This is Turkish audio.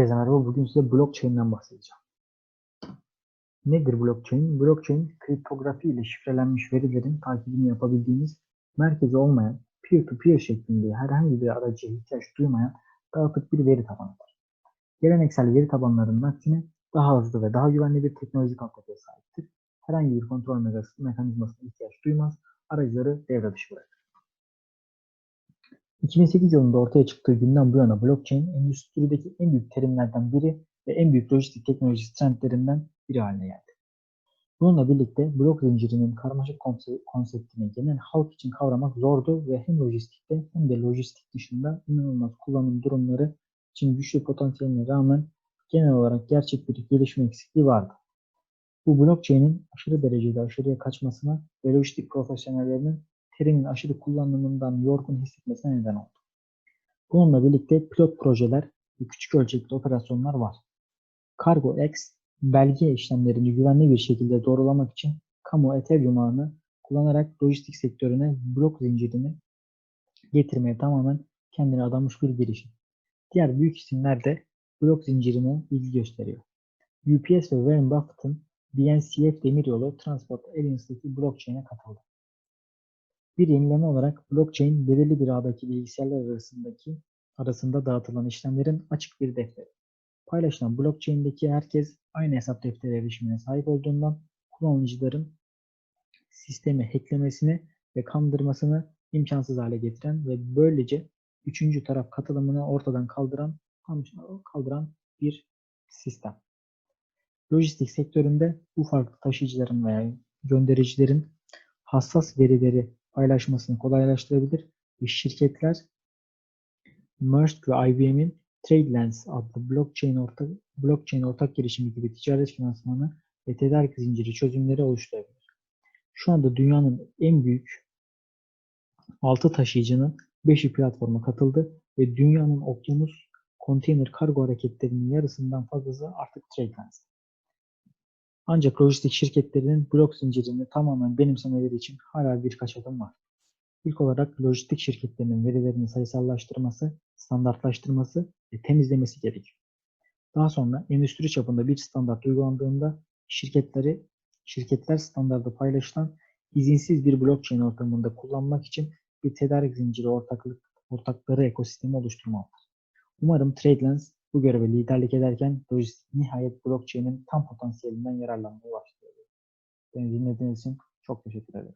Merhaba, bugün size blockchain'den bahsedeceğim. Nedir blockchain? Blockchain, kriptografi ile şifrelenmiş verilerin takibini yapabildiğimiz, merkezi olmayan, peer-to-peer şeklinde herhangi bir aracıya ihtiyaç duymayan dağıtık bir veri tabanıdır. Geleneksel veri tabanlarının aksine daha hızlı ve daha güvenli bir teknolojik altyapıya sahiptir. Herhangi bir kontrol mekanizmasına ihtiyaç duymaz, aracıları devre dışı bırakır. 2008 yılında ortaya çıktığı günden bu yana blockchain, endüstrideki en büyük terimlerden biri ve en büyük lojistik teknoloji trendlerinden biri haline geldi. Bununla birlikte blok zincirinin karmaşık konseptini genel halk için kavramak zordu ve hem lojistikte hem de lojistik dışında inanılmaz kullanım durumları için güçlü potansiyeline rağmen genel olarak gerçek bir gelişme eksikliği vardı. Bu blockchain'in aşırı derecede aşırıya kaçmasına ve lojistik profesyonellerinin terimin aşırı kullanımından yorgun hissetmesine neden oldu. Bununla birlikte pilot projeler ve küçük ölçekli operasyonlar var. CargoX, belge işlemlerini güvenli bir şekilde doğrulamak için kamu Ethereum ağını kullanarak lojistik sektörüne blok zincirini getirmeye tamamen kendine adamış bir girişim. Diğer büyük isimler de blok zincirine ilgi gösteriyor. UPS ve Warren Buffett'ın BNCF demiryolu Transport Alliance'daki blockchain'e katıldı. Bir yenileme olarak blockchain belirli bir ağdaki bilgisayarlar arasındaki arasında dağıtılan işlemlerin açık bir defteri. Paylaşılan blockchain'deki herkes aynı hesap defteri erişimine sahip olduğundan kullanıcıların sistemi hacklemesini ve kandırmasını imkansız hale getiren ve böylece üçüncü taraf katılımını ortadan kaldıran kaldıran bir sistem. Lojistik sektöründe bu farklı taşıyıcıların veya göndericilerin hassas verileri paylaşmasını kolaylaştırabilir ve şirketler Maersk ve IBM'in TradeLens adlı blockchain ortak, blockchain ortak girişimi gibi ticaret finansmanı ve tedarik zinciri çözümleri oluşturabilir. Şu anda dünyanın en büyük 6 taşıyıcının 5'i platforma katıldı ve dünyanın okyanus konteyner kargo hareketlerinin yarısından fazlası artık TradeLens. Ancak lojistik şirketlerinin blok zincirini tamamen benimsemeleri için hala birkaç adım var. İlk olarak lojistik şirketlerinin verilerini sayısallaştırması, standartlaştırması ve temizlemesi gerekiyor. Daha sonra endüstri çapında bir standart uygulandığında şirketleri şirketler standardı paylaşılan izinsiz bir blockchain ortamında kullanmak için bir tedarik zinciri ortaklık ortakları ekosistemi oluşturmalıdır. Umarım TradeLens bu göreve liderlik ederken lojistik nihayet blockchain'in tam potansiyelinden yararlanmaya başlıyor. Beni dinlediğiniz için çok teşekkür ederim.